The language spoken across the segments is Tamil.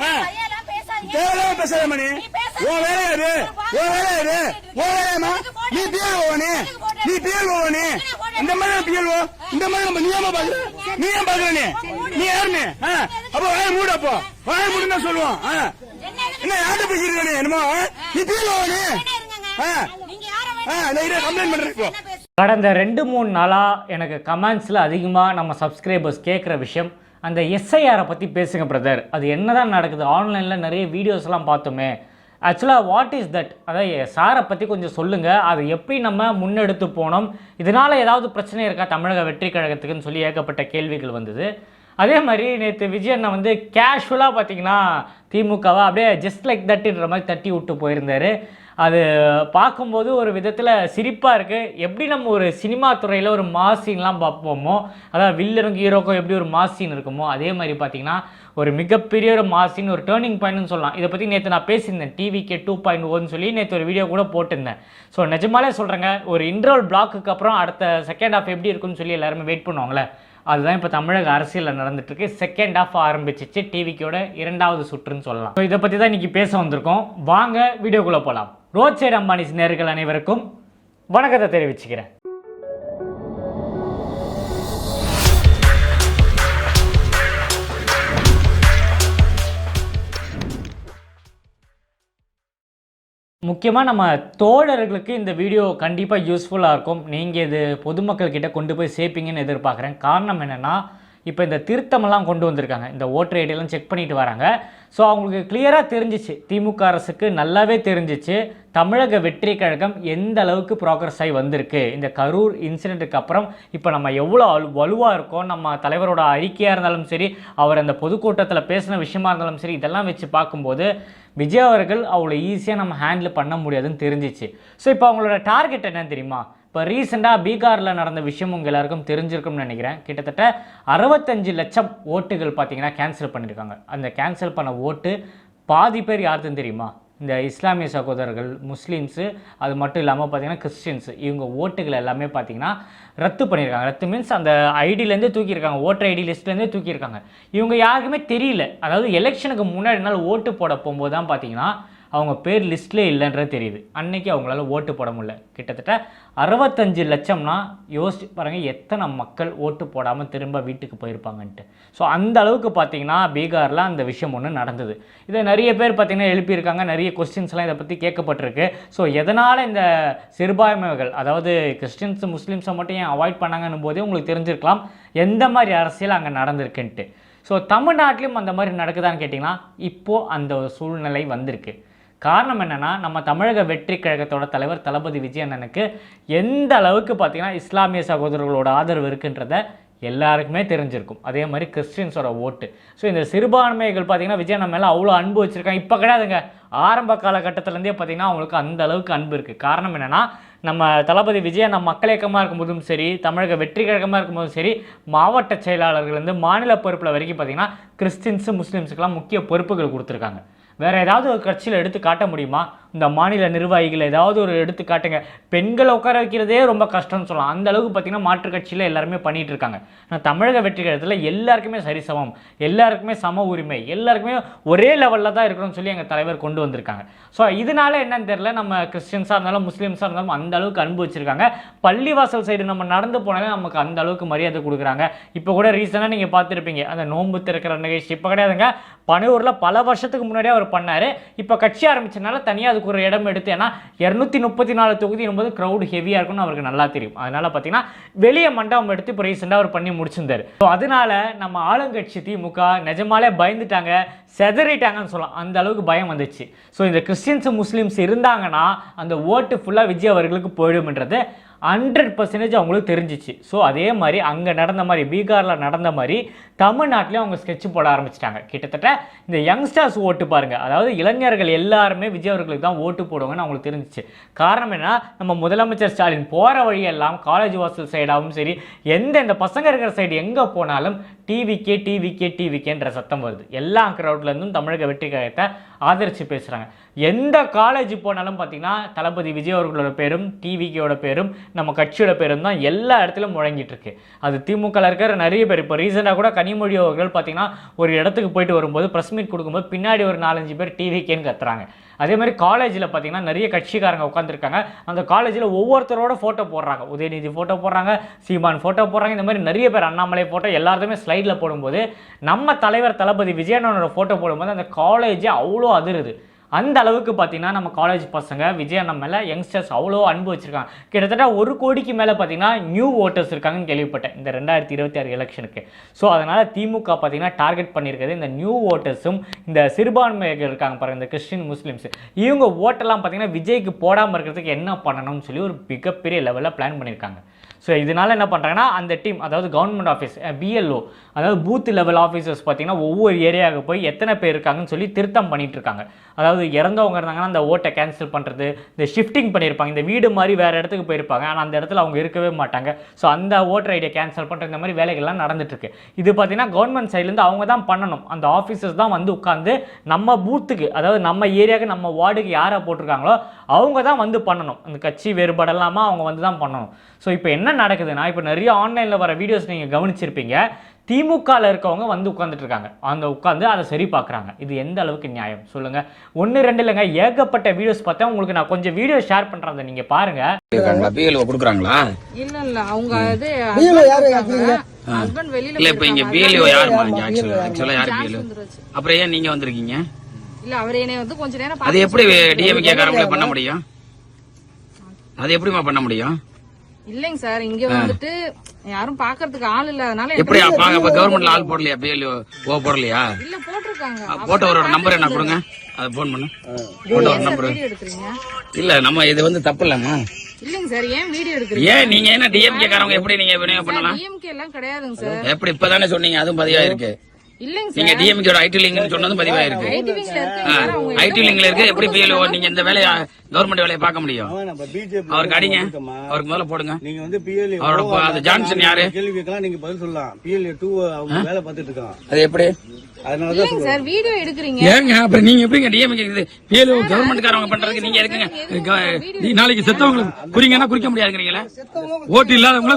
தேவையில்லாம பேசாத மணி. உன் வேலையா இது உன் வேலையா இது உன் வேலையாமா நீ பிஎல் ஓவனே நீ? பிஎல் ஓவனே இந்த மாதிரி பிஎல் ஓ? இந்த மாதிரி நம்ம நீ ஏமா பாக்குற நீ ஏன் பாக்குற நீ? நீ யாருன்னு ஆ, அப்ப வாய மூடு அப்போ. வாய மூடுன்னு தான் சொல்லுவோம். ஆ. என்ன யார்கிட்ட பேசிருக்க நீ? என்னமோ? நீ பிஎல் ஓவனே கம்ப்ளைண்ட் பண்றேன் இப்போ. கடந்த ரெண்டு மூணு நாளாக எனக்கு கமெண்ட்ஸில் அதிகமாக நம்ம சப்ஸ்கிரைபர்ஸ் கேட்குற விஷயம் அந்த எஸ்ஐஆரை பற்றி பேசுங்க பிரதர் அது என்னதான் நடக்குது? ஆன்லைனில் நிறைய வீடியோஸ்லாம் பார்த்தோமே. ஆக்சுவலாக வாட் இஸ் தட் அதாவது சாரை பற்றி கொஞ்சம் சொல்லுங்கள் அதை எப்படி நம்ம முன்னெடுத்து போனோம்? இதனால் ஏதாவது பிரச்சனை இருக்கா? தமிழக வெற்றி கழகத்துக்குன்னு சொல்லி ஏகப்பட்ட கேள்விகள் வந்தது. அதே மாதிரி நேற்று விஜயண்ணா வந்து கேஷுவலாக பார்த்தீங்கன்னா திமுகவை? அப்படியே ஜஸ்ட் லைக் தட்டுன்ற மாதிரி தட்டி விட்டு போயிருந்தார். அது பார்க்கும்போது ஒரு விதத்தில் சிரிப்பாக இருக்குது எப்படி நம்ம ஒரு சினிமா துறையில் ஒரு மாஸ் சீன்லாம் பார்ப்போமோ அதாவது வில்லனுக்கும் ஹீரோக்கும் எப்படி ஒரு மாஸ் சீன் இருக்குமோ அதே மாதிரி பார்த்திங்கன்னா ஒரு மிகப்பெரிய ஒரு மாசின் ஒரு டேர்னிங் பாயிண்ட்னு சொல்லலாம். இதை பற்றி நேற்று நான் பேசியிருந்தேன். டிவிக்கு டூ பாயிண்ட் ஒன்னு சொல்லி நேற்று ஒரு வீடியோ கூட போட்டிருந்தேன். ஸோ நிஜமாலே சொல்கிறேங்க ஒரு இன்டர்வல் பிளாக்குக்கு அப்புறம் அடுத்த செகண்ட் ஹாஃப் எப்படி இருக்குன்னு சொல்லி எல்லாருமே வெயிட் பண்ணுவாங்களே அதுதான் இப்போ தமிழக அரசியலில் நடந்துட்டுருக்கு. செகண்ட் ஹாஃப் ஆரம்பிச்சிச்சு. டிவிக்கோட இரண்டாவது சுற்றுன்னு சொல்லலாம். ஸோ இதை பற்றி தான் இன்றைக்கி பேச வந்திருக்கோம். வாங்க வீடியோக்குள்ளே போகலாம் ரோட் சைடு அம்பானிஸ் நேர்கள் அனைவருக்கும் வணக்கத்தை தெரிவிச்சுக்கிறேன். முக்கியமாக நம்ம தோழர்களுக்கு இந்த வீடியோ கண்டிப்பாக யூஸ்ஃபுல்லாக இருக்கும். நீங்கள் இது பொதுமக்கள்கிட்ட கொண்டு போய் சேர்ப்பீங்கன்னு எதிர்பார்க்குறேன். காரணம் என்னென்னா இப்போ இந்த திருத்தமெல்லாம் கொண்டு வந்திருக்காங்க. இந்த ஓட்டர் ஐடியெல்லாம் செக் பண்ணிட்டு வராங்க. ஸோ அவங்களுக்கு கிளியராக தெரிஞ்சிச்சு. திமுக அரசுக்கு நல்லாவே தெரிஞ்சிச்சு. தமிழக வெற்றி கழகம் எந்த அளவுக்கு ப்ராக்ரஸ் ஆகி வந்திருக்கு. இந்த கரூர் இன்சிடெண்ட்டுக்கு அப்புறம் இப்போ நம்ம எவ்வளோ வலுவாக இருக்கோம். நம்ம தலைவரோட அறிக்கையாக இருந்தாலும் சரி அவர் அந்த பொதுக்கூட்டத்தில் பேசின விஷயமா இருந்தாலும் சரி இதெல்லாம் வச்சு பார்க்கும்போது விஜய் அவர்கள் அவ்வளோ ஈஸியாக நம்ம ஹேண்டில் பண்ண முடியாதுன்னு தெரிஞ்சிச்சு. ஸோ இப்போ அவங்களோட டார்கெட் என்னன்னு தெரியுமா? இப்போ ரீசெண்டாக பீகாரில் நடந்த விஷயம் உங்கள் எல்லாருக்கும் தெரிஞ்சிருக்கும்னு நினைக்கிறேன். கிட்டத்தட்ட அறுபத்தஞ்சு லட்சம் ஓட்டுகள் பார்த்தீங்கன்னா கேன்சல் பண்ணியிருக்காங்க அந்த கேன்சல் பண்ண ஓட்டு பாதி பேர் யாருதுன்னு தெரியுமா? இந்த இஸ்லாமிய சகோதரர்கள் முஸ்லீம்ஸு அது மட்டும் இல்லாமல் பார்த்தீங்கன்னா கிறிஸ்டின்ஸு இவங்க ஓட்டுகள் எல்லாமே பார்த்தீங்கன்னா ரத்து பண்ணியிருக்காங்க ரத்து மீன்ஸ் அந்த ஐடியிலேருந்தே தூக்கியிருக்காங்க. Voter ID லிஸ்ட்லேருந்தே தூக்கியிருக்காங்க. இவங்க யாருக்குமே தெரியல. அதாவது எலெக்ஷனுக்கு முன்னாடி நாள் ஓட்டு போட போகும்போது தான் பார்த்தீங்கன்னா அவங்க பேர் லிஸ்ட்லேயே இல்லைன்றது தெரியுது. அன்னைக்கு அவங்களால ஓட்டு போட முடியல. கிட்டத்தட்ட அறுபத்தஞ்சு லட்சம்னா யோசிச்சு பாருங்கள் எத்தனை மக்கள் ஓட்டு போடாமல் திரும்ப வீட்டுக்கு போயிருப்பாங்கன்ட்டு. ஸோ அந்த அளவுக்கு பார்த்தீங்கன்னா பீகாரில் அந்த விஷயம் ஒன்று நடந்தது. இதை நிறைய பேர் பார்த்திங்கன்னா எழுப்பியிருக்காங்க. நிறைய கொஸ்டின்ஸ்லாம் இதை பற்றி கேட்கப்பட்டிருக்கு. ஸோ எதனால் இந்த சிறுபான்மைகள் அதாவது கிறிஸ்டின்ஸ் முஸ்லீம்ஸை மட்டும் ஏன் அவாய்ட் பண்ணாங்கன்னும் போதே உங்களுக்கு தெரிஞ்சிருக்கலாம். எந்த மாதிரி அரசியல் அங்கே நடந்திருக்குன்ட்டு. ஸோ தமிழ்நாட்டிலும் அந்த மாதிரி நடக்குதான்னு கேட்டிங்கன்னா இப்போது அந்த ஒரு சூழ்நிலை வந்திருக்கு. காரணம் என்னென்னா நம்ம தமிழக வெற்றி கழகத்தோட தலைவர் தளபதி விஜய் அண்ணனுக்கு எந்த அளவுக்கு பார்த்தீங்கன்னா இஸ்லாமிய சகோதரர்களோட ஆதரவு இருக்குன்றத எல்லாருக்குமே தெரிஞ்சிருக்கும். அதே மாதிரி கிறிஸ்டின்ஸோட ஓட்டு. ஸோ இந்த சிறுபான்மைகள் பார்த்திங்கன்னா விஜய் நம்ம மேலே அவ்வளோ அன்பு வச்சுருக்காங்க. இப்போ கிடையாதுங்க. ஆரம்ப காலகட்டத்திலேருந்தே பார்த்தீங்கன்னா அவங்களுக்கு அந்த அளவுக்கு அன்பு இருக்குது காரணம் என்னென்னா நம்ம தளபதி விஜய் நம்ம மக்கள் இயக்கமாக இருக்கும்போதும் சரி தமிழக வெற்றி கழகமாக இருக்கும்போதும் சரி மாவட்ட செயலாளர்கள்லேருந்து மாநில பொறுப்பில் வரைக்கும் பார்த்தீங்கன்னா கிறிஸ்டின்ஸு முஸ்லீம்ஸுக்கெல்லாம் முக்கிய பொறுப்புகள் கொடுத்துருக்காங்க. வேற ஏதாவது ஒரு கட்சியில் எடுத்து காட்ட முடியுமா? இந்த மாநில நிர்வாகிகள் ஏதாவது ஒரு எடுத்து காட்டுங்க. பெண்களை உட்கார வைக்கிறதே ரொம்ப கஷ்டம்னு சொல்லலாம். அந்த அளவுக்கு பார்த்தீங்கன்னா மாற்றுக் கட்சியில் எல்லாருமே பண்ணிட்டு இருக்காங்க. ஆனால் தமிழக வெற்றி கழகத்தில் எல்லாருக்குமே சரிசமம். எல்லாருக்குமே சம உரிமை. எல்லாருக்குமே ஒரே லெவலில் தான் இருக்கணும்னு சொல்லி எங்கள் தலைவர் கொண்டு வந்திருக்காங்க. ஸோ இதனால என்னன்னு தெரியல. நம்ம கிறிஸ்டின்ஸாக இருந்தாலும் முஸ்லீம்ஸாக இருந்தாலும் அந்த அளவுக்கு அன்பு வச்சிருக்காங்க. பள்ளிவாசல் சைடு நம்ம நடந்து போனாலே நமக்கு அந்த அளவுக்கு மரியாதை கொடுக்குறாங்க. இப்போ கூட ரீசனாக நீங்கள் பார்த்துருப்பீங்க. அந்த நோன்பு திறக்கிற நிகழ்ச்சி. இப்போ கிடையாதுங்க. பனையூரில் பல வருஷத்துக்கு முன்னாடியே அவர் பண்ணார். இப்போ கட்சி ஆரம்பித்தனால தனியாக அதுக்கு ஒரு இடம் எடுத்து ஏன்னா இரநூத்தி முப்பத்தி நாலு தொகுதி என்பது க்ரௌடு ஹெவியாக இருக்கும்னு அவருக்கு நல்லா தெரியும். அதனால பார்த்தீங்கன்னா வெளியே மண்டபம் எடுத்து இப்போ ரீசெண்டாக அவர் பண்ணி முடிச்சிருந்தாரு. ஸோ அதனால நம்ம ஆளுங்கட்சி திமுக நிஜமாலே பயந்துட்டாங்க செதறிட்டாங்கன்னு சொல்லலாம். அந்த அளவுக்கு பயம் வந்துச்சு. ஸோ இந்த கிறிஸ்டின்ஸ் முஸ்லீம்ஸ் இருந்தாங்கன்னா அந்த ஓட்டு ஃபுல்லாக விஜய் அவர்களுக்கு போயிடும்ன்றது ஹண்ட்ரட் பர்சன்டேஜ் அவங்களுக்கு தெரிஞ்சிச்சு. ஸோ அதே மாதிரி அங்கே நடந்த மாதிரி பீகாரில் நடந்த மாதிரி தமிழ்நாட்டிலையும் அவங்க ஸ்கெட்ச் போட ஆரம்பிச்சிட்டாங்க. கிட்டத்தட்ட இந்த யங்ஸ்டர்ஸ் ஓட்டு பாருங்கள் அதாவது இளைஞர்கள் எல்லாருமே விஜய் அவர்களுக்கு தான் ஓட்டு போடுவாங்கன்னு அவங்களுக்கு தெரிஞ்சிச்சு. காரணம் என்ன நம்ம முதலமைச்சர் ஸ்டாலின் போகிற வழியெல்லாம் காலேஜ் வாசல் சைடாகவும் சரி எந்த இந்த பசங்க இருக்கிற சைடு எங்கே போனாலும் டிவிக்கே டிவிக்கே டிவிக்கேன்ற சத்தம் வருது. எல்லா க்ரௌட்லேருந்தும் தமிழக வெற்றி கழகத்தை ஆதரித்து பேசுகிறாங்க எந்த காலேஜ் போனாலும் பார்த்தீங்கன்னா தளபதி விஜய் அவர்களோட பேரும் டிவிக்கோட பேரும் நம்ம கட்சியோட பேரும் தான் எல்லா இடத்துலையும் முழங்கிட்டு இருக்கு. அது திமுகவில் இருக்கிற நிறைய பேர் இப்போ ரீசெண்டாக கூட கனிமொழி அவர்கள் பார்த்தீங்கன்னா ஒரு இடத்துக்கு போயிட்டு வரும்போது ப்ரெஸ் மீட் கொடுக்கும்போது பின்னாடி ஒரு நாலஞ்சு பேர் டிவிக்கேன்னு கத்துறாங்க. அதே மாதிரி காலேஜில் பார்த்தீங்கன்னா நிறைய கட்சிக்காரங்க உட்காந்துருக்காங்க அந்த காலேஜில் ஒவ்வொருத்தரோட ஃபோட்டோ போடுறாங்க. உதயநிதி ஃபோட்டோ போடுறாங்க சீமான் ஃபோட்டோ போடுறாங்க. இந்த மாதிரி நிறைய பேர் அண்ணாமலை ஃபோட்டோ எல்லாருமே ஸ்லைடில் போடும்போது நம்ம தலைவர் தளபதி விஜயனோட ஃபோட்டோ போடும்போது அந்த காலேஜே அவ்வளோ அதிருது. அந்த அளவுக்கு பார்த்தீங்கன்னா நம்ம காலேஜ் பசங்க விஜய் அண்ணன் மேலே யங்ஸ்டர்ஸ் அவ்வளோ அன்பு வச்சுருக்காங்க. கிட்டத்தட்ட ஒரு கோடிக்கு மேலே பார்த்தீங்கன்னா நியூ ஓட்டர்ஸ் இருக்காங்கன்னு கேள்விப்பட்டேன். இந்த ரெண்டாயிரத்தி இருபத்தி ஆறு எலெக்ஷனுக்கு ஸோ அதனால் திமுக பார்த்தீங்கன்னா டார்கெட் பண்ணியிருக்கிறது இந்த நியூ ஓட்டர்ஸும் இந்த சிறுபான்மையர்கள் இருக்காங்க பாருங்க இந்த கிறிஸ்டின் முஸ்லீம்ஸ். இவங்க ஓட்டெல்லாம் பார்த்தீங்கன்னா விஜய்க்கு போடாமல் இருக்கிறதுக்கு என்ன பண்ணணும்னு சொல்லி ஒரு மிகப்பெரிய லெவலில் பிளான் பண்ணியிருக்காங்க. ஸோ இதனால என்ன பண்ணுறாங்கன்னா அந்த டீம் அதாவது கவர்மெண்ட் ஆஃபீஸ் பிஎல்ஓ அதாவது பூத் லெவல் ஆஃபீஸர்ஸ் பார்த்தீங்கன்னா ஒவ்வொரு ஏரியாவுக்கு போய் எத்தனை பேர் இருக்காங்கன்னு சொல்லி திருத்தம் பண்ணிகிட்டு இருக்காங்க. அதாவது இறந்தவங்க இருந்தாங்கன்னா அந்த ஓட்டை கேன்சல் பண்ணுறது இந்த ஷிஃப்டிங் பண்ணியிருப்பாங்க. இந்த வீடு மாதிரி வேறு இடத்துக்கு போயிருப்பாங்க. ஆனால் அந்த இடத்துல அவங்க இருக்கவே மாட்டாங்க. ஸோ அந்த ஓட்டர் ஐடியை கேன்சல் பண்ணுற இந்த மாதிரி வேலைகள்லாம் நடந்துட்டுருக்கு. இது பார்த்தீங்கன்னா கவர்மெண்ட் சைட்லேருந்து அவங்க தான் பண்ணணும். அந்த ஆஃபீஸர்ஸ் தான் வந்து உட்காந்து நம்ம பூத்துக்கு அதாவது நம்ம ஏரியாவுக்கு நம்ம வார்டுக்கு யாரை போட்டிருக்காங்களோ அவங்க தான் வந்து பண்ணணும். அந்த கட்சி வேறுபாடு இல்லாமல் அவங்க வந்து தான் பண்ணணும். ஸோ இப்போ என்ன நடக்குதுன்னா இப்போ நிறைய ஆன்லைனில் வர வீடியோஸ் நீங்கள் கவனிச்சிருப்பீங்க. திமுகவில் இருக்கவங்க வந்து உட்காந்துட்டு இருக்காங்க அந்த உட்காந்து அதை சரி பார்க்குறாங்க. இது எந்த அளவுக்கு நியாயம்? சொல்லுங்கள் ஒன்று ரெண்டு இல்லைங்க. ஏகப்பட்ட வீடியோஸ் பார்த்தா உங்களுக்கு நான் கொஞ்சம் வீடியோ ஷேர் பண்ணுறேன் அதை நீங்கள் பாருங்கள் பிஎல்ஓ கொடுக்குறாங்களா? இல்ல இல்ல. அவங்க இது யாரு? ஹஸ்பண்ட் வெளியில இல்ல இப்ப இங்க போயிருக்காங்க. பிஎல்ஓ அதனால யாருமா அவங்க இங்க ஆக்சுவலா ஆக்சுவலா யாரு பிஎல்ஓ. அப்புறம் ஏன் நீங்க வந்திருக்கீங்க? இல்ல அவர் என்னைய வந்து கொஞ்ச நேரம் அது எப்படி டிஎம்கே காரங்களே பண்ண முடியும்? அது எப்படிமா பண்ண முடியும்? இல்லைங்க சார் இங்க வந்துட்டு யாரும் பாக்குறதுக்கு ஆள் இல்ல. அதனால எப்படி கவர்மெண்ட்ல ஆள் போடலையா? பிஎல்ஓ ஓ போடலையா? இல்ல போட்டிருக்காங்க. போட்டவரோட நம்பர் என்ன கொடுங்க? அதை போன் பண்ணு. போட்டவர் நம்பர் இல்ல நம்ம இது வந்து தப்பு இல்லம்மா. இல்லைங்க சார் ஏன் வீடியோ எடுக்கிறீங்க? ஏன் நீங்க என்ன டிஎம்கே காரங்க எப்படி நீங்க பண்ணலாம்? டிஎம்கே எல்லாம் கிடையாதுங்க சார். எப்படி இப்பதானே சொன்னீங்க அதுவும் பதிவா இருக்கு இல்லைங்க நீங்க சார் டிஎம்கேட ஐடி லிங்க் சொன்னதும் பதிவா இருக்கு. ஐடி லிங்க்ல இருக்கு. எப்படி பிஎல்ஓ நீங்க இந்த வேலையை கவர்மெண்ட் வேலையை பார்க்க முடியும். அவருக்கு அடிங்க? அவருக்கு முதல்ல போடுங்க. நீங்க வந்து PLA அவரோட ஜான்சன் யாரு? கேள்வி கேட்கலாம் நீங்க பதில் சொல்லலாம். பிஎல்ஏ டூ அவங்க வேலை பார்த்துட்டு இருக்கான். அது எப்படி? சார் வீடியோ எடுக்கிறீங்க. ஏங்க அப்புறம் நீங்க எப்படிங்க கவர்மெண்ட் காரங்க பண்றதுக்கு நீங்க எதுக்குங்க? நீ நாளைக்கு செத்தவங்களுக்கு குறிங்கன்னா குறிக்க முடியாதுங்கிறீங்களா? ஓட்டு இல்லாதவங்கள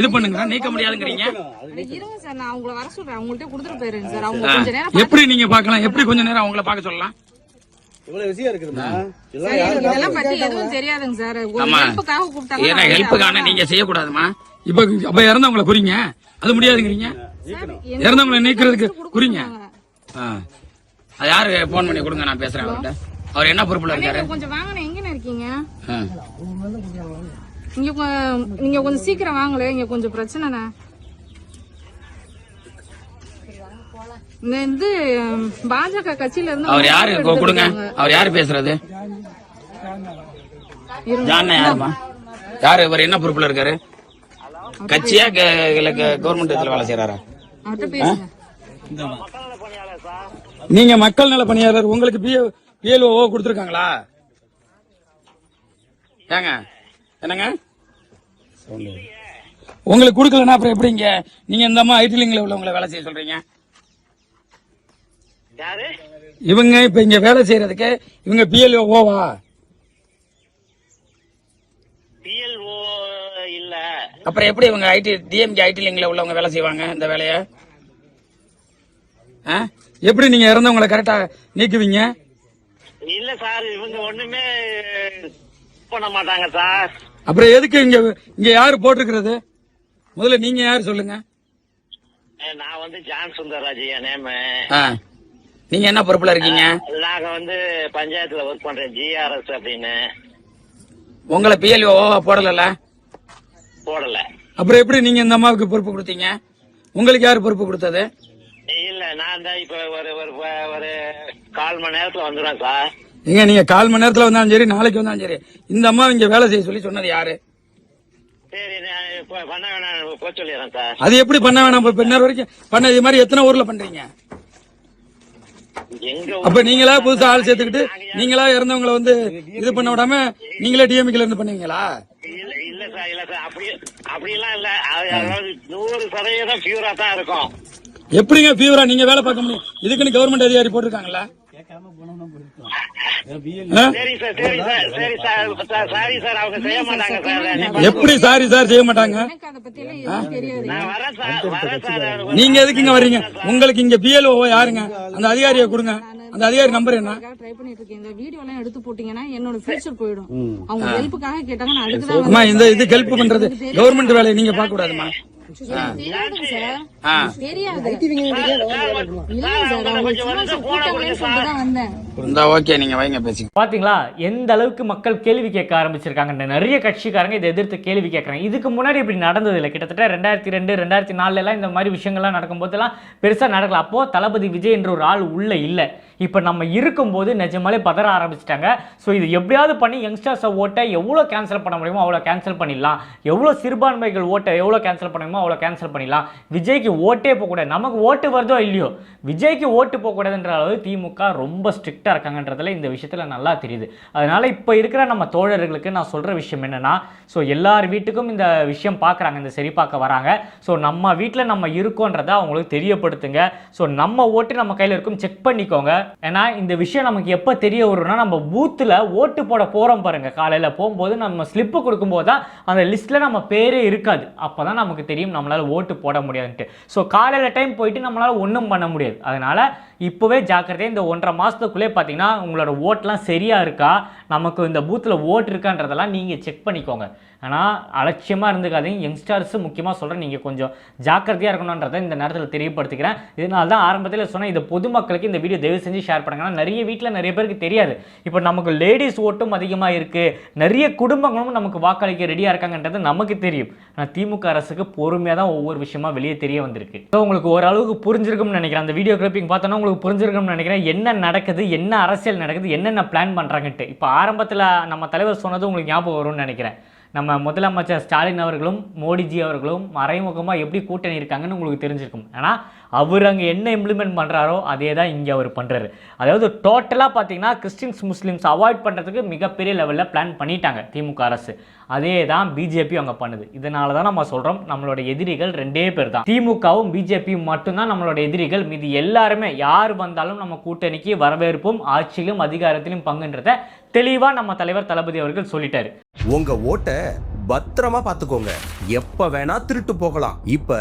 இது பண்ணுங்க நீக்க முடியாதுங்கிறீங்க? அட, இருங்க சார் நான் உங்களை வர சொல்றேன். அவங்கள்ட்ட கொடுத்துட்டு போயிருங்க சார். அவங்க கொஞ்ச நேரம் எப்படி நீங்க பார்க்கலாம்? எப்படி கொஞ்ச நேரம் அவங்கள பார்க்க சொல்லலாம்? நீங்க செய்யக்கூடாதுமா. இப்ப அப்ப இறந்தவங்கள குறிங்க. அது முடியாதுங்கிறீங்க? இறந்தவங்கள நீக்கிறதுக்கு குறிங்க. அது யாரு போன் பண்ணி கொடுங்க நான் பேசுறேன் அவர்கிட்ட. அவர் என்ன பொறுப்புல இருக்காரு? கொஞ்சம் வாங்கண்ணே எங்கண்ணே இருக்கீங்க. இங்க நீங்க கொஞ்சம் சீக்கிரம் வாங்கல இங்க கொஞ்சம் பிரச்சனைண்ணே. வந்து பாஜக கட்சியில இருந்து அவர் யாரு? கொடுங்க. அவர் யாரு பேசுறது? யாருமா யாரு இவர் என்ன பொறுப்புல இருக்காரு? கட்சியா இல்ல கவர்மெண்ட் இதுல வேலை செய்யறாரா நீங்க மக்கள் நல பணியாளர் உங்களுக்கு பிஎல்ஓ கொடுத்துருக்காங்களா? ஏங்க என்னங்க? உங்களுக்கு கொடுக்கலன்னா அப்புறம் எப்படிங்க நீங்க இந்த அம்மா ஐடி லிங்க்ல உள்ளவங்களை வேலை செய்ய சொல்றீங்க? இவங்க இப்ப இங்க வேலை செய்யறதுக்கு இவங்க பிஎல்ஓ ஓவா பிஎல்ஓ இல்ல அப்புறம் எப்படி இவங்க ஐடி டிஎம்கே ஐடி லிங்க்ல உள்ளவங்க வேலை செய்வாங்க இந்த வேலைய? எப்படி நீங்க இறந்தவங்களை கரெக்டா நீக்குவீங்க? இல்ல சார் இவங்க ஒண்ணுமே பண்ண மாட்டாங்க சார் அப்புறம் எதுக்கு இங்க இங்க யாரு போட்டிருக்கிறது? முதல்ல நீங்க யாரு சொல்லுங்க? நான் வந்து ஜான் சுந்தரராஜ் என் நேம். நீங்க என்ன பொறுப்புல இருக்கீங்க? நாங்க வந்து பஞ்சாயத்துல ஒர்க் பண்றேன் ஜிஆர்எஸ் அப்படின்னு. உங்களை பிஎல்ஓ போடல போடல. அப்புறம் எப்படி நீங்க இந்த அம்மாவுக்கு பொறுப்பு கொடுத்தீங்க? உங்களுக்கு யாரு பொறுப்பு கொடுத்தது? இல்ல நான் தான் இப்ப ஒரு ஒரு ஒரு கால் மணி நேரத்துல வந்துடுவேன் சார். நீங்க நீங்க கால் மணி நேரத்துல வந்தாலும் சரி நாளைக்கு வந்தாலும் சரி இந்த அம்மா இங்க வேலை செய்ய சொல்லி சொன்னது யாரு? சரி பண்ண வேணாம் போய் சொல்லிடுறேன் சார். அது எப்படி பண்ண வேணாம் இப்ப இன்னொரு வரைக்கும் பண்ண இது மாதிரி எத்தனை ஊர்ல பண்றீங்க? அப்ப நீங்களா புதுசா ஆள் சேர்த்துக்கிட்டு நீங்களா இறந்தவங்களை வந்து இது பண்ண விடாம நீங்களே டிஎம்கேல இருந்து பண்ணுவீங்களா? இல்ல இல்ல சார் இல்ல சார். அப்படி அப்படிலாம் இல்ல. அது அதாவது நூறு சதவீதம் பியூரா தான் இருக்கும். எப்படிங்க ஃபீவரா நீங்க வேலை பார்க்க முடியும்? இதுக்குன்னு கவர்மெண்ட் அதிகாரி போட்டிருக்காங்களா ஆ? சரி சார் சரி சார் சரி சார். சார் சாரி சார் அவங்க செய்ய மாட்டாங்க சார். எப்படி சாரி சார் செய்ய மாட்டாங்க? எனக்கு அதை பத்தி எல்லாம் எதுவும் தெரியாது. நான் வரேன் சார் வரேன் சார். நீங்க எதுக்கு இங்க வர்றீங்க உங்களுக்கு இங்க பிஎல்ஓ யாருங்க? அந்த அதிகாரியை கொடுங்க. அந்த அதிகாரி நம்பர் என்ன? ட்ரை பண்ணிட்டு இருக்கேன். இந்த வீடியோ எல்லாம் எடுத்து போட்டீங்கன்னா என்னோட ஃபியூச்சர் போயிடும். அவங்க ஹெல்ப்புக்காக கேட்டாங்க நான் அதுக்கு இந்த இது ஹெல்ப் பண்றது கவர்மெண்ட் வேலையை நீங்க பார்க்க கூடாதுமா பாத்தீங்களா? எந்த அளவுக்கு மக்கள் கேள்வி கேட்க ஆரம்பிச்சிருக்காங்க நிறைய கட்சிக்காரங்க இதை எதிர்த்து கேள்வி கேட்கறாங்க. இதுக்கு முன்னாடி இப்படி நடந்தது இல்லை கிட்டத்தட்ட ரெண்டாயிரத்தி ரெண்டு ரெண்டாயிரத்தி நாலுல எல்லாம் இந்த மாதிரி விஷயங்கள்லாம் நடக்கும்போதெல்லாம் பெருசா நடக்கல. அப்போ தளபதி விஜய் என்ற ஒரு ஆள் உள்ள இல்லை. இப்போ நம்ம இருக்கும்போது நிஜமாலே பதற ஆரம்பிச்சிட்டாங்க. ஸோ இது எப்படியாவது பண்ணி யங்ஸ்டர்ஸை ஓட்டை எவ்வளோ கேன்சல் பண்ண முடியுமோ அவ்வளோ கேன்சல் பண்ணிடலாம். எவ்வளோ சிறுபான்மைகள் ஓட்டை எவ்வளோ கேன்சல் பண்ணணுமோ அவ்வளோ கேன்சல் பண்ணிடலாம். விஜய்க்கு ஓட்டே போகக்கூடாது நமக்கு ஓட்டு வருதோ இல்லையோ விஜய்க்கு ஓட்டு போகக்கூடாதுன்ற அளவு திமுக ரொம்ப ஸ்ட்ரிக்டாக இருக்காங்கன்றதுல இந்த விஷயத்தில் நல்லா தெரியுது. அதனால் இப்போ இருக்கிற நம்ம தோழர்களுக்கு நான் சொல்கிற விஷயம் என்னென்னா ஸோ எல்லார் வீட்டுக்கும் இந்த விஷயம் பார்க்குறாங்க இந்த சரி பார்க்க வராங்க. ஸோ நம்ம வீட்டில் நம்ம இருக்கோன்றதை அவங்களுக்கு தெரியப்படுத்துங்க. ஸோ நம்ம ஓட்டு நம்ம கையில் இருக்கும். செக் பண்ணிக்கோங்க. ஏன்னா இந்த விஷயம் நமக்கு எப்போ தெரிய வரும்னா நம்ம பூத்தில் ஓட்டு போட போகிறோம் பாருங்க. காலையில் போகும்போது நம்ம ஸ்லிப்பு கொடுக்கும்போது தான் அந்த லிஸ்ட்டில் நம்ம பேரே இருக்காது. அப்போ தான் நமக்கு தெரியும் நம்மளால் ஓட்டு போட முடியாதுன்ட்டு. ஸோ காலையில் டைம் போயிட்டு நம்மளால் ஒன்றும் பண்ண முடியாது. அதனால் இப்போவே ஜாக்கிரதையாக இந்த ஒன்றரை மாதத்துக்குள்ளே பார்த்தீங்கன்னா உங்களோட ஓட்டெலாம் சரியாக இருக்கா? நமக்கு இந்த பூத்தில் ஓட்டு இருக்கான்றதெல்லாம் நீங்கள் செக் பண்ணிக்கோங்க. ஆனால் அலட்சியமாக இருந்துக்காதீங்க. யங்ஸ்டர்ஸு முக்கியமாக சொல்கிறேன் நீங்கள் கொஞ்சம் ஜாக்கிரதையாக இருக்கணுன்றதை இந்த நேரத்தில் தெரியப்படுத்திக்கிறேன். இதனால தான் ஆரம்பத்தில் சொன்னேன் இதை பொதுமக்களுக்கு இந்த வீடியோ தயவு செஞ்சு ஷேர் பண்ணுங்க. நிறைய வீட்டில் நிறைய பேருக்கு தெரியாது. இப்போ நமக்கு லேடிஸ் ஓட்டும் அதிகமாக இருக்குது நிறைய குடும்பங்களும் நமக்கு வாக்களிக்க ரெடியாக இருக்காங்கன்றது நமக்கு தெரியும். ஆனால் திமுக அரசுக்கு பொறுமையாக தான் ஒவ்வொரு விஷயமா வெளியே தெரிய வந்திருக்கு. ஸோ உங்களுக்கு ஓரளவுக்கு புரிஞ்சிருக்கும்னு நினைக்கிறேன். அந்த வீடியோ கிளிப்பிங் பார்த்தோன்னா உங்களுக்கு புரிஞ்சிருக்கும்னு நினைக்கிறேன். என்ன நடக்குது? என்ன அரசியல் நடக்குது? என்னென்ன பிளான் பண்ணுறாங்கன்ட்டு இப்போ ஆரம்பத்தில் நம்ம தலைவர் சொன்னது உங்களுக்கு ஞாபகம் வரும்னு நினைக்கிறேன். நம்ம முதலமைச்சர் ஸ்டாலின் அவர்களும் மோடிஜி அவர்களும் மறைமுகமாக எப்படி கூட்டணி இருக்காங்கன்னு உங்களுக்கு தெரிஞ்சிருக்கும். ஆனால் அவர் அங்கே என்ன இம்ப்ளிமெண்ட் பண்ணுறாரோ அதே தான் இங்கே அவர் பண்ணுறாரு அதாவது டோட்டலாக பார்த்தீங்கன்னா கிறிஸ்டின்ஸ் முஸ்லீம்ஸ் அவாய்ட் பண்ணுறதுக்கு மிகப்பெரிய லெவலில் பிளான் பண்ணிட்டாங்க திமுக அரசு. அதே தான் பிஜேபி அவங்க பண்ணுது. இதனால தான் நம்ம சொல்கிறோம் நம்மளோட எதிரிகள் ரெண்டே பேர் தான் திமுகவும் பிஜேபியும் மட்டும்தான் நம்மளோட எதிரிகள். மீதி எல்லாருமே யார் வந்தாலும் நம்ம கூட்டணிக்கு வரவேற்பும் ஆட்சியிலும் அதிகாரத்திலும் பங்குன்றதை தெளிவாக நம்ம தலைவர் தளபதி அவர்கள் சொல்லிட்டாரு. உங்க ஓட்டை பத்திரமா பாத்துக்கோங்க. எப்ப வேணா திருட்டு போகலாம். இப்ப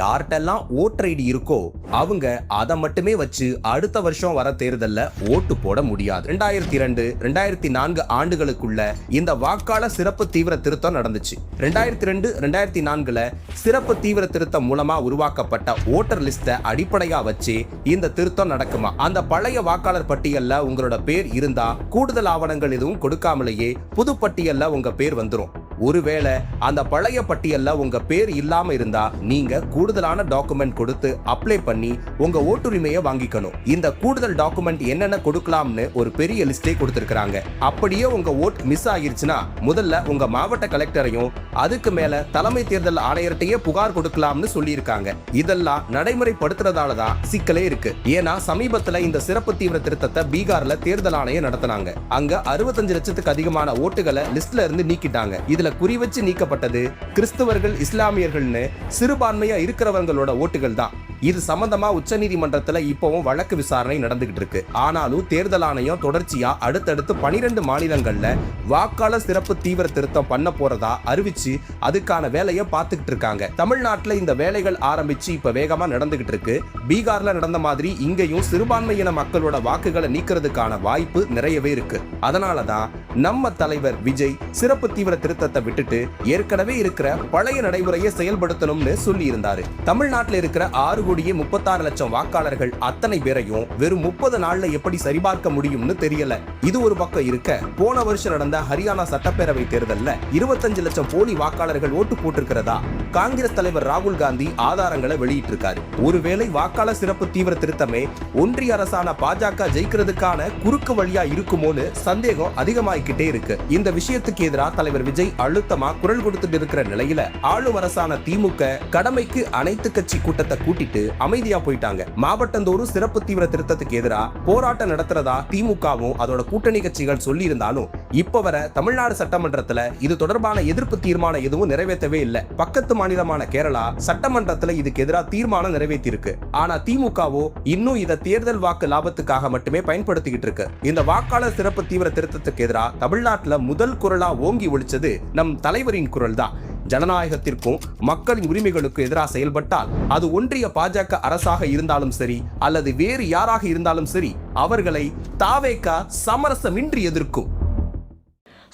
யார்கிட்டெல்லாம் ஓட்டர் ஐடி இருக்கோ அவங்க அதை மட்டுமே வச்சு அடுத்த வருஷம் வர தேர்தல்ல ஓட்டு போட முடியாது. ரெண்டாயிரத்தி ரெண்டு ரெண்டாயிரத்தி நான்கு ஆண்டுகளுக்குள்ள இந்த வாக்காளர் சிறப்பு தீவிர திருத்தம் நடந்துச்சு. ரெண்டாயிரத்தி ரெண்டு ரெண்டாயிரத்தி நான்குல சிறப்பு தீவிர திருத்தம் மூலமா உருவாக்கப்பட்ட ஓட்டர் லிஸ்ட அடிப்படையா வச்சு இந்த திருத்தம் நடக்குமா? அந்த பழைய வாக்காளர் பட்டியல்ல உங்களோட பேர் இருந்தா கூடுதல் ஆவணங்கள் எதுவும் கொடுக்காமலேயே புது பட்டியல்ல உங்க பேர் வந்துரும். ஒருவேளை அந்த பழைய பட்டியல்ல உங்க பேர் இல்லாம இருந்தா நீங்க கூடுதலான டாக்குமெண்ட் கொடுத்து அப்ளை பண்ணி உங்க ஓட்டுரிமையை வாங்கிக்கணும். இந்த கூடுதல் டாக்குமெண்ட் என்னென்ன கொடுக்கலாம்னு ஒரு பெரிய லிஸ்டே கொடுத்திருக்காங்க அப்படியே உங்க ஓட் மிஸ் ஆகிருச்சுன்னா முதல்ல உங்க மாவட்ட கலெக்டரையும் அதுக்கு மேல தலைமை தேர்தல் ஆணையர்கிட்டயே புகார் கொடுக்கலாம்னு சொல்லியிருக்காங்க. இதெல்லாம் நடைமுறைப்படுத்துறதால தான் சிக்கலே இருக்கு. ஏன்னா சமீபத்துல இந்த சிறப்பு தீவிர திருத்தத்தை பீகார்ல தேர்தல் ஆணையம் நடத்தினாங்க. அங்க அறுபத்தஞ்சு லட்சத்துக்கு அதிகமான ஓட்டுகளை லிஸ்ட்ல இருந்து நீக்கிட்டாங்க. இதுல குறி வச்சு நீக்கப்பட்டது கிறிஸ்தவர்கள் இஸ்லாமியர்கள்னு சிறுபான்மையா இருக்கிறவங்களோட ஓட்டுகள் தான். இது சம்பந்தமா உச்சநீதிமன்றத்துல இப்பவும் வழக்கு விசாரணை நடந்துகிட்டு இருக்கு. ஆனாலும் தேர்தல் ஆணையம் தொடர்ச்சியா அடுத்தடுத்து பனிரெண்டு மாநிலங்கள்ல வாக்காளர் சிறப்பு தீவிர திருத்தம் பண்ண போறதா அறிவிச்சு அதுக்கான வேலையை பார்த்துக்கிட்டு இருக்காங்க. தமிழ்நாட்டில் இந்த வேலைகள் ஆரம்பிச்சு இப்ப வேகமா நடந்துகிட்டு இருக்கு. பீகார்ல நடந்த மாதிரி இங்கேயும் சிறுபான்மையின மக்களோட வாக்குகளை நீக்கிறதுக்கான வாய்ப்பு நிறையவே இருக்கு. அதனாலதான் நம்ம தலைவர் விஜய் சிறப்பு தீவிர திருத்தத்தை விட்டுட்டு ஏற்கனவே இருக்கிற பழைய நடைமுறையை செயல்படுத்தணும்னு சொல்லி இருந்தாரு தமிழ்நாட்டில் இருக்கிற ஆறு கோடியே முப்பத்தாறு லட்சம் வாக்காளர்கள் அத்தனை பேரையும் வெறும் முப்பது நாள்ல எப்படி சரிபார்க்க முடியும்னு தெரியல. இது ஒரு பக்கம் இருக்க போன வருஷம் நடந்த ஹரியானா சட்டப்பேரவை தேர்தல்ல இருபத்தஞ்சு லட்சம் போலி வாக்காளர்கள் ஓட்டு போட்டிருக்கிறதா? காங்கிரஸ் தலைவர் ராகுல் காந்தி ஆதாரங்களை வெளியிட்டிருக்காரு. ஒருவேளை வாக்காளர் சிறப்பு தீவிர திருத்தமே ஒன்றிய அரசான பாஜக ஜெயிக்கிறதுக்கான குறுக்கு வழியா இருக்குமோன்னு சந்தேகம் அதிகமாயிக்கிட்டே இருக்கு. இந்த விஷயத்துக்கு எதிராக தலைவர் விஜய் அழுத்தமா குரல் கொடுத்துட்டு இருக்கிற நிலையில ஆளும் அரசான திமுக கடமைக்கு அனைத்து கட்சி கூட்டத்தை கூட்டிட்டு அமைதியா போயிட்டாங்க. மாவட்டந்தோறும் சிறப்பு தீவிர திருத்தத்துக்கு எதிராக போராட்டம் நடத்துறதா திமுகவும் அதோட கூட்டணி கட்சிகள் சொல்லி இருந்தாலும் இப்ப வர தமிழ்நாடு சட்டமன்றத்துல இது தொடர்பான எதிர்ப்பு தீர்மானம் எதுவும் நிறைவேற்றவே இல்லை. பக்கத்து மாநிலமான கேரளா சட்டமன்றத்துல இதுக்கு எதிராக தீர்மானம் நிறைவேற்றியிருக்கு. ஆனா திமுகவோ இன்னும் இதை தேர்தல் வாக்கு லாபத்துக்காக மட்டுமே பயன்படுத்திக்கிட்டு இருக்கு. இந்த வாக்காளர் சிறப்பு தீவிர திருத்தத்துக்கு எதிராக தமிழ்நாட்டில் முதல் குரலா ஓங்கி ஒழிச்சது நம் தலைவரின் குரல் தான் ஜனநாயகத்திற்கும் மக்களின் உரிமைகளுக்கு எதிராக செயல்பட்டால் அது ஒன்றிய பாஜக அரசாக இருந்தாலும் சரி அல்லது வேறு யாராக இருந்தாலும் சரி அவர்களை தாவேக்கா சமரசமின்றி எதிர்க்கும்.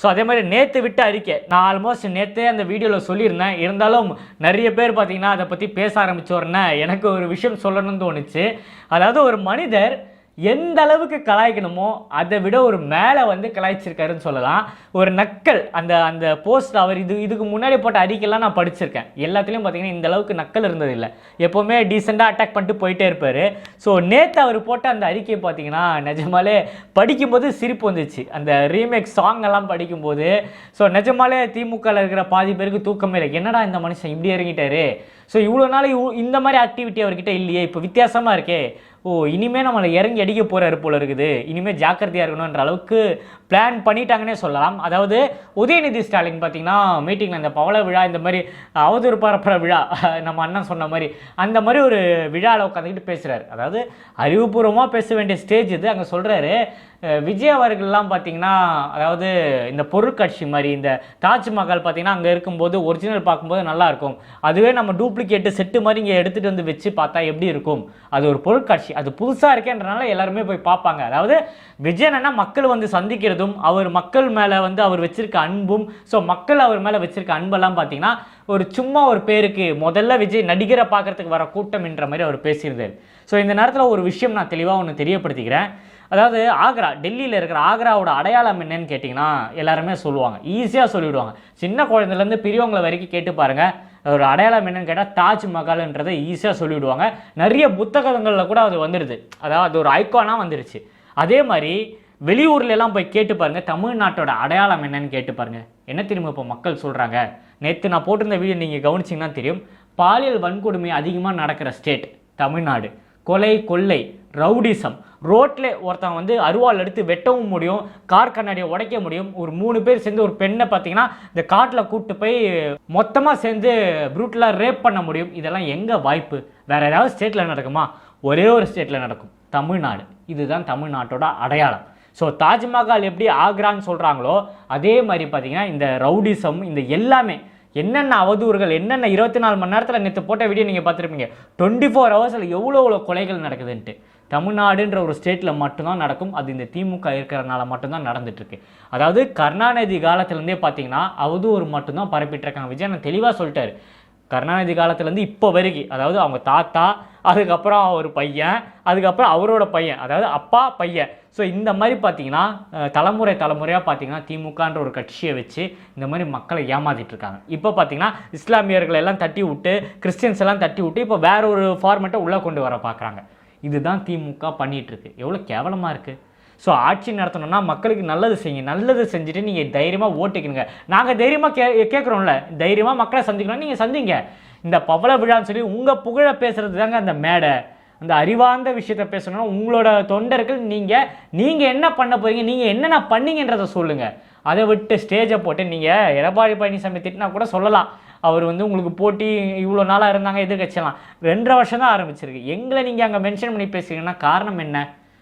ஸோ அதே மாதிரி நேற்று விட்ட அறிக்கை. நான் ஆல்மோஸ்ட் நேற்றே அந்த வீடியோவில் சொல்லியிருந்தேன். இருந்தாலும் நிறைய பேர் பார்த்தீங்கன்னா அதை பற்றி பேச ஆரம்பிச்ச உடனே எனக்கு ஒரு விஷயம் சொல்லணும்னு தோணுச்சு. அதாவது ஒரு மனிதர் எந்த அளவுக்கு கலாய்க்கணுமோ அதை விட ஒரு மேலே வந்து கலாய்ச்சிருக்காருன்னு சொல்லலாம். ஒரு நக்கல் அந்த அந்த போஸ்ட் அவர் இது இதுக்கு முன்னாடி போட்ட அறிக்கைலாம் நான் படிச்சிருக்கேன். எல்லாத்துலேயும் பார்த்தீங்கன்னா இந்த அளவுக்கு நக்கல் இருந்ததில்லை எப்போவுமே டீசெண்டாக அட்டாக் பண்ணிட்டு போயிட்டே இருப்பார். ஸோ நேற்று அவர் போட்ட அந்த அறிக்கையை பார்த்தீங்கன்னா நிஜமாலே படிக்கும்போது சிரிப்பு வந்துச்சு. அந்த ரீமேக் சாங் எல்லாம் படிக்கும்போது ஸோ நிஜமாலே திமுகவில் இருக்கிற பாதி பேருக்கு தூக்கமே இல்லை. என்னடா இந்த மனுஷன் இப்படி இறங்கிட்டாரு? ஸோ இவ்வளோ நாள் இந்த மாதிரி ஆக்டிவிட்டி அவர்கிட்ட இல்லையே. இப்போ வித்தியாசமாக இருக்கே. ஓ இனிமேல் நம்மளை இறங்கி அடிக்க போகிறாரு போல இருக்குது. இனிமேல் ஜாக்கிரதையாக இருக்கணுன்ற அளவுக்கு பிளான் பண்ணிட்டாங்கன்னே சொல்லலாம். அதாவது உதயநிதி ஸ்டாலின் பார்த்தீங்கன்னா மீட்டிங்கில் இந்த பவள விழா இந்த மாதிரி அவதூறு பரப்புற விழா நம்ம அண்ணன் சொன்ன மாதிரி அந்த மாதிரி ஒரு விழாவில் உட்காந்துக்கிட்டு பேசுகிறார் அதாவது அறிவுபூர்வமாக பேச வேண்டிய ஸ்டேஜ் இது. அங்கே சொல்கிறாரு விஜய் அவர்கள்லாம் பார்த்தீங்கன்னா அதாவது இந்த பொருட்காட்சி மாதிரி இந்த தாஜ்மஹால் பார்த்தீங்கன்னா அங்கே இருக்கும்போது ஒரிஜினல் பார்க்கும்போது நல்லாயிருக்கும் அதுவே நம்ம டூப்ளிகேட்டு செட்டு மாதிரி இங்கே எடுத்துகிட்டு வந்து வச்சு பார்த்தா எப்படி இருக்கும்? அது ஒரு பொருட்காட்சி. அது புதுசாக இருக்கேன்றனால எல்லாருமே போய் பார்ப்பாங்க. அதாவது விஜய் என்னன்னா மக்கள் வந்து சந்திக்கிறது சந்திக்கிறதும் அவர் மக்கள் மேலே வந்து அவர் வச்சிருக்க அன்பும் ஸோ மக்கள் அவர் மேலே வச்சிருக்க அன்பெல்லாம் பார்த்தீங்கன்னா ஒரு சும்மா ஒரு பேருக்கு முதல்ல விஜய் நடிகரை பார்க்கறதுக்கு வர கூட்டம் என்ற மாதிரி அவர் பேசியிருந்தார். ஸோ இந்த நேரத்தில் ஒரு விஷயம் நான் தெளிவாக ஒன்று தெரியப்படுத்திக்கிறேன். அதாவது ஆக்ரா டெல்லியில் இருக்கிற ஆக்ராவோட அடையாளம் என்னன்னு கேட்டிங்கன்னா எல்லாருமே சொல்லுவாங்க. ஈஸியாக சொல்லிவிடுவாங்க. சின்ன குழந்தைலேருந்து பெரியவங்களை வரைக்கும் கேட்டு பாருங்கள் ஒரு அடையாளம் என்னன்னு கேட்டால் தாஜ்மஹால்ன்றதை ஈஸியாக சொல்லிவிடுவாங்க. நிறைய புத்தகங்களில் கூட அது வந்துடுது அதாவது அது ஒரு ஐக்கானாக வந்துருச்சு. அதே மாதிரி வெளியூர்ல எல்லாம் போய் கேட்டு பாருங்க தமிழ்நாட்டோட அடையாளம் என்னன்னு கேட்டு பாருங்க. என்ன தெரியுமா இப்போ மக்கள் சொல்கிறாங்க நேற்று நான் போட்டிருந்த வீடியோ நீங்கள் கவனிச்சிங்கன்னா தெரியும். பாலியல் வன்கொடுமை அதிகமாக நடக்கிற ஸ்டேட் தமிழ்நாடு. கொலை கொள்ளை ரவுடிசம். ரோட்ல ஒருத்தன் வந்து அருவாள் எடுத்து வெட்டவும் முடியும் கார் கண்ணாடியை உடைக்க முடியும். ஒரு மூணு பேர் சேர்ந்து ஒரு பெண்ணை பார்த்தீங்கன்னா இந்த காட்டில் கூப்பிட்டு போய் மொத்தமாக சேர்ந்து ப்ரூட்டலாக ரேப் பண்ண முடியும். இதெல்லாம் எங்கே வாய்ப்பு? வேற ஏதாவது ஸ்டேட்டில் நடக்குமா? ஒரே ஒரு ஸ்டேட்டில் நடக்கும். தமிழ்நாடு. இதுதான் தமிழ்நாட்டோட அடையாளம். ஸோ தாஜ்மஹால் எப்படி ஆக்ரான்னு சொல்கிறாங்களோ அதே மாதிரி பார்த்தீங்கன்னா இந்த ரவுடிசம் இந்த எல்லாமே என்னென்ன அவதூறுகள் என்னென்ன இருபத்தி நாலு மணி நேரத்தில் நேற்று போட்ட வீடியோ நீங்கள் பார்த்துருப்பீங்க. டுவெண்ட்டி ஃபோர் ஹவர்ஸில் எவ்வளோ எவ்வளோ கொலைகள் நடக்குதுன்ட்டு. தமிழ்நாடுன்ற ஒரு ஸ்டேட்டில் மட்டும்தான் நடக்கும். அது இந்த திமுக இருக்கிறனால மட்டும்தான் நடந்துட்டுருக்கு. அதாவது கருணாநிதி காலத்துலேருந்தே பார்த்தீங்கன்னா அவதூறு மட்டும்தான் பரப்பிட்டுருக்காங்க. விஜய் நான் தெளிவாக சொல்லிட்டாரு. கருணாநிதி காலத்துலேருந்து இப்போ வரைக்கும். அதாவது அவங்க தாத்தா அதுக்கப்புறம் அவர் பையன் அதுக்கப்புறம் அவரோட பையன் அதாவது அப்பா பையன். ஸோ இந்த மாதிரி பார்த்தீங்கன்னா தலைமுறை தலைமுறையாக பார்த்தீங்கன்னா திமுகன்ற ஒரு கட்சியை வச்சு இந்த மாதிரி மக்களை ஏமாத்திட்டு இருக்காங்க. இப்போ பார்த்தீங்கன்னா இஸ்லாமியர்கள் எல்லாம் தட்டி விட்டு கிறிஸ்டியன்ஸ் எல்லாம் தட்டி விட்டு இப்போ வேற ஒரு ஃபார்மேட்டை உள்ளே கொண்டு வர பார்க்குறாங்க. இதுதான் திமுக பண்ணிகிட்ருக்கு எவ்வளோ கேவலமாக இருக்குது ஸோ ஆட்சி நடத்தணும்னா மக்களுக்கு நல்லது செய்யுங்க. நல்லது செஞ்சுட்டு நீங்கள் தைரியமாக ஓட்டுக்கணுங்க நாங்கள் தைரியமாக கே கேட்குறோம்ல. தைரியமாக மக்களை சந்திக்கணும் நீங்கள் சந்திங்க. இந்த பவள விழான்னு சொல்லி உங்கள் புகழை பேசுகிறது தாங்க அந்த மேடை. அந்த அறிவார்ந்த விஷயத்த பேசணும்னா உங்களோட தொண்டர்கள் நீங்கள் நீங்கள் என்ன பண்ண போகிறீங்க நீங்கள் என்னென்ன பண்ணீங்கன்றதை சொல்லுங்கள் அதை விட்டு ஸ்டேஜை போட்டு நீங்கள் எடப்பாடி பழனிசாமி திட்டினா கூட சொல்லலாம். அவர் வந்து உங்களுக்கு போட்டி இவ்வளோ நாளாக இருந்தாங்க எதிர்கட்சியெல்லாம் ரெண்டரை வருஷம் தான் ஆரம்பிச்சிருக்கு. எங்களை நீங்கள் அங்கே மென்ஷன் பண்ணி பேசுகிறீங்கன்னா காரணம் என்ன?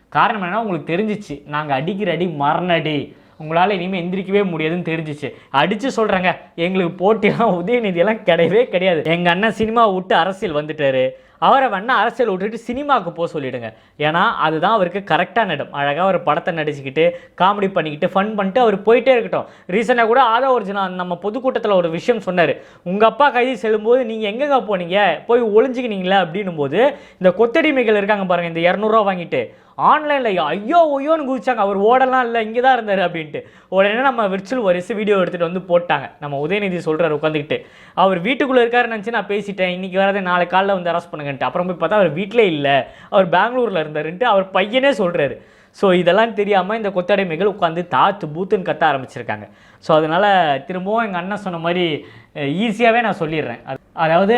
காரணம் என்னென்னா உங்களுக்கு தெரிஞ்சிச்சு. நாங்கள் அடிக்கிற அடி மரணடி. உங்களால் இனிமேல் எந்திரிக்கவே முடியாதுன்னு தெரிஞ்சிச்சு. அடித்து சொல்கிறேங்க எங்களுக்கு போட்டியெல்லாம் உதயநிதியெல்லாம் கிடையவே கிடையாது. எங்கள் அண்ணன் சினிமாவை விட்டு அரசியல் வந்துட்டாரு. அவரை வேணால் அரசியல் விட்டுட்டு சினிமாவுக்கு போக சொல்லிவிடுங்க ஏன்னா அதுதான் அவருக்கு கரெக்டான இடம். அழகாக ஒரு படத்தை நடிச்சுக்கிட்டு காமெடி பண்ணிக்கிட்டு ஃபன் பண்ணிட்டு அவர் போயிட்டே இருக்கட்டும். ரீசெண்டாக கூட ஆதா ஒரிஜினல் நம்ம பொதுக்கூட்டத்தில் ஒரு விஷயம் சொன்னார். உங்கள் அப்பா கைது செல்லும்போது நீங்கள் எங்கேங்க போனீங்க? போய் ஒளிஞ்சிக்கினீங்களா? அப்படின்னும் போது இந்த கொத்தடிமைகள் இருக்காங்க பாருங்கள் இந்த இரநூறுவா வாங்கிட்டு. ஆன்லைனில் ஐயோ ஐயோன்னு குதிச்சாங்க. அவர் ஓடலாம் இல்லை இங்கே தான் இருந்தார் அப்படின்ட்டு. உடனே நம்ம விர்ச்சுவல் வரிசை வீடியோ எடுத்துகிட்டு வந்து போட்டாங்க. நம்ம உதயநிதி சொல்கிறார் உட்காந்துக்கிட்டு அவர் வீட்டுக்குள்ளே இருக்காருன்னு நினச்சி நான் பேசிட்டேன். இன்றைக்கி வரதை நாளை காலையில் வந்து அரெஸ்ட் பண்ணுங்கன்ட்டு அப்புறம் போய் பார்த்தா அவர் வீட்டிலே இல்லை. அவர் பெங்களூரில் இருந்தாருன்ட்டு அவர் பையனே சொல்கிறாரு ஸோ இதெல்லாம் தெரியாமல் இந்த கொத்தடைமைகள் உட்காந்து தாத்து பூத்துன்னு கத்த ஆரம்பிச்சிருக்காங்க. ஸோ அதனால் திரும்பவும் எங்கள் அண்ணன் சொன்ன மாதிரி ஈஸியாகவே நான் சொல்லிடுறேன். அது- அதாவது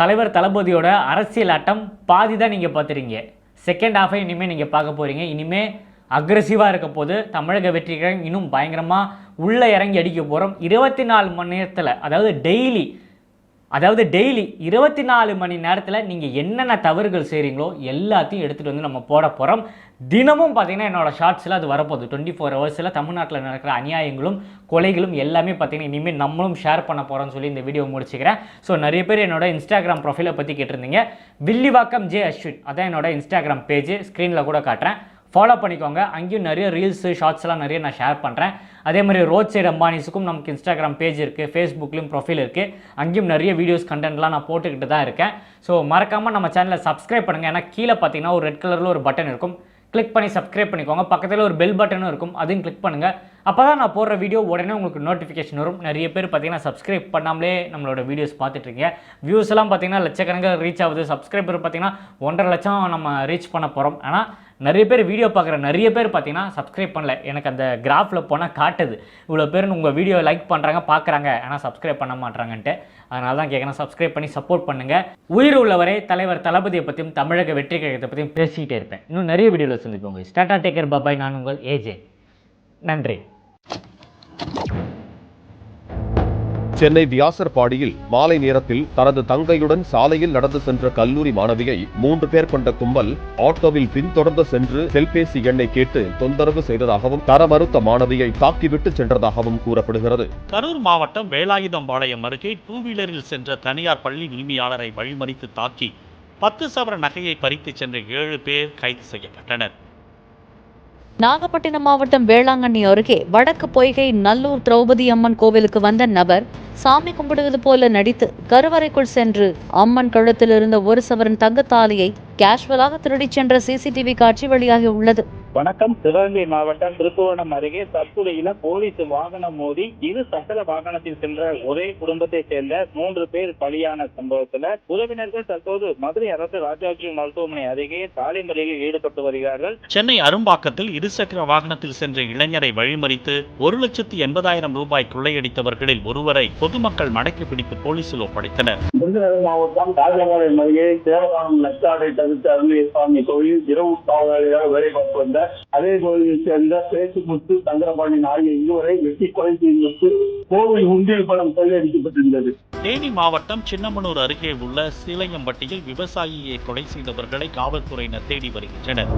தலைவர் தளபதியோட அரசியல் ஆட்டம் பாதி தான் நீங்கள் பார்த்துறீங்க செகண்ட் ஹாஃபை இனிமேல் நீங்கள் பார்க்க போகிறீங்க இனிமேல் அக்ரெசிவாக இருக்க போது தமிழக வெற்றிகள் இன்னும் பயங்கரமாக உள்ளே இறங்கி அடிக்க போகிறோம் இருபத்தி நாலு மணி நேரத்தில் அதாவது டெய்லி அதாவது டெய்லி இருபத்தி நாலு மணி நேரத்தில் நீங்கள் என்னென்ன தவறுகள் செய்கிறீங்களோ எல்லாத்தையும் எடுத்துகிட்டு வந்து நம்ம போட போகிறோம் தினமும் பார்த்தீங்கன்னா என்னோடய ஷார்ட்ஸில் அது வரப்போகுது. டுவெண்ட்டி ஃபோர் ஹவர்ஸில் தமிழ்நாட்டில் நடக்கிற அநியாயங்களும் கொலைகளும் எல்லாமே பார்த்தீங்கன்னா இனிமேல் நம்மளும் ஷேர் பண்ண போகிறோம்னு சொல்லி இந்த வீடியோ முடிச்சுக்கிறேன். ஸோ நிறைய பேர் என்னோட இன்ஸ்டாகிராம் ப்ரொஃபைலை பற்றி கேட்டிருந்தீங்க. வில்லிவாக்கம் ஜே அஸ்வின் அதான் என்னோட இன்ஸ்டாகிராம் பேஜ் ஸ்க்ரீனில் கூட காட்டுறேன். ஃபாலோ பண்ணிக்கோங்க. அங்கேயும் நிறைய ரீல்ஸு ஷார்ட்ஸ்லாம் நிறைய நான் ஷேர் பண்ணுறேன் அதே மாதிரி ரோட் சைடு அம்பானிஸுக்கும் நமக்கு இன்ஸ்டாகிராம் பேஜ் இருக்குது ஃபேஸ்புக்லேயும் ப்ரொஃபைல் இருக்குது அங்கேயும் நிறைய வீடியோஸ் கண்டென்ட்லாம் நான் போட்டுக்கிட்டு தான் இருக்கேன். ஸோ மறக்காமல் நம்ம சேனலை சப்ஸ்கிரைப் பண்ணுங்கள் ஏன்னா கீழே பார்த்தீங்கன்னா ஒரு ரெட் கலரில் ஒரு பட்டன் இருக்கும். கிளிக் பண்ணி சப்ஸ்கிரைப் பண்ணிக்கோங்க. பக்கத்தில் ஒரு பெல் பட்டனும் இருக்கும். அதையும் கிளிக் பண்ணுங்கள் அப்போ தான் நான் போடுற வீடியோ உடனே உங்களுக்கு நோட்டிஃபிகேஷன் வரும். நிறைய பேர் பார்த்தீங்கன்னா சப்ஸ்கிரைப் பண்ணாமலே நம்மளோட வீடியோஸ் பார்த்துட்ருக்கீங்க வியூஸ் எல்லாம் பார்த்தீங்கன்னா லட்சக்கணக்கில் ரீச் ஆகுது. சப்ஸ்கிரைபர் பார்த்தீங்கன்னா ஒன்றரை லட்சம் நம்ம ரீச் பண்ண போகிறோம் ஆனால் நிறைய பேர் வீடியோ பார்க்குற நிறைய பேர் பார்த்தீங்கன்னா சப்ஸ்கிரைப் பண்ணல. எனக்கு அந்த கிராஃபில் போனால் காட்டுது. இவ்வளோ பேர் உங்கள் வீடியோ லைக் பண்ணுறாங்க பார்க்குறாங்க. ஆனால் சப்ஸ்கிரைப் பண்ண மாட்டாங்கன்ட்டு அதனால தான் கேட்குறேன் சப்ஸ்கிரைப் பண்ணி சப்போர்ட் பண்ணுங்கள் உயிர் உள்ளவரை தலைவர் தளபதியை பற்றியும் தமிழக வெற்றி கழகத்தை பற்றியும் பேசிக்கிட்டே இருப்பேன். இன்னும் நிறைய வீடியோவில் சந்திப்போங்க ஸ்டாட்டா டேக்கர் பாபாய் நான் உங்கள் ஏஜே நன்றி. சென்னை வியாசர்பாடியில் மாலை நேரத்தில் தனது தங்கையுடன் சாலையில் நடந்து சென்ற கல்லூரி மாணவியை மூன்று பேர் கொண்ட கும்பல் ஆட்டோவில் பின்தொடர்ந்து சென்று செல்பேசி எண்ணை கேட்டு தொந்தரவு செய்ததாகவும் தர மறுத்த மாணவியை தாக்கிவிட்டு சென்றதாகவும் கூறப்படுகிறது. கரூர் மாவட்டம் வேலாயுதம்பாளையம் அருகே டூ வீலரில் சென்ற தனியார் பள்ளி உரிமையாளரை வழிமறித்து தாக்கி பத்து சவர நகையை பறித்துச் சென்ற ஏழு பேர் கைது செய்யப்பட்டனர். நாகப்பட்டினம் மாவட்டம் வேளாங்கண்ணி அருகே வடக்கு பொய்கை நல்லூர் திரௌபதி அம்மன் கோவிலுக்கு வந்த நபர் சாமி கும்பிடுவது போல நடித்து கருவறைக்குள் சென்று அம்மன் கழுத்தில் இருந்த ஒரு சவரன் தங்கத்தாலியை கேஷுவலாக திருடிச் சென்ற சிசிடிவி காட்சி வெளியாகி உள்ளது. வணக்கம். சிவகங்கை மாவட்டம் திருப்புவனம் அருகே தற்புடையில போலீஸ் வாகனம் மோதி இரு சக்கர வாகனத்தில் சென்ற ஒரே குடும்பத்தைச் சேர்ந்த மூன்று பேர் பலியான சம்பவத்துல உறவினர்கள் தற்போது மதுரை அரசு ராஜாஜி மருத்துவமனை அருகே சாலை மறியலில் ஈடுபட்டு வருகிறார்கள். சென்னை அரும்பாக்கத்தில் இருசக்கர வாகனத்தில் சென்ற இளைஞரை வழிமறித்து ஒரு லட்சத்து எண்பதாயிரம் ரூபாய் கொள்ளையடித்தவர்களில் ஒருவரை பொதுமக்கள் மடக்கி பிடித்து போலீசில் ஒப்படைத்தனர். மாவட்டம் ராஜபாளையம் அருகே தேவகானம் நச்சாடை தவிர்த்த சுவாமி கோயில் இரவு காவலாளியாக வேலை பார்த்து வந்த அதே கோயிலை சேர்ந்த பேசுமுத்து சந்திரபாணி ஆகிய இருவரை வெட்டி கொலை செய்து கோவில் உண்டியல் பணம் கொள்ளையடிக்கப்பட்டிருந்தது தேனி மாவட்டம் சின்னமனூர் அருகே உள்ள சீலையம்பட்டியில் விவசாயியை கொலை செய்தவர்களை காவல்துறையினர் தேடி வருகின்றனர்.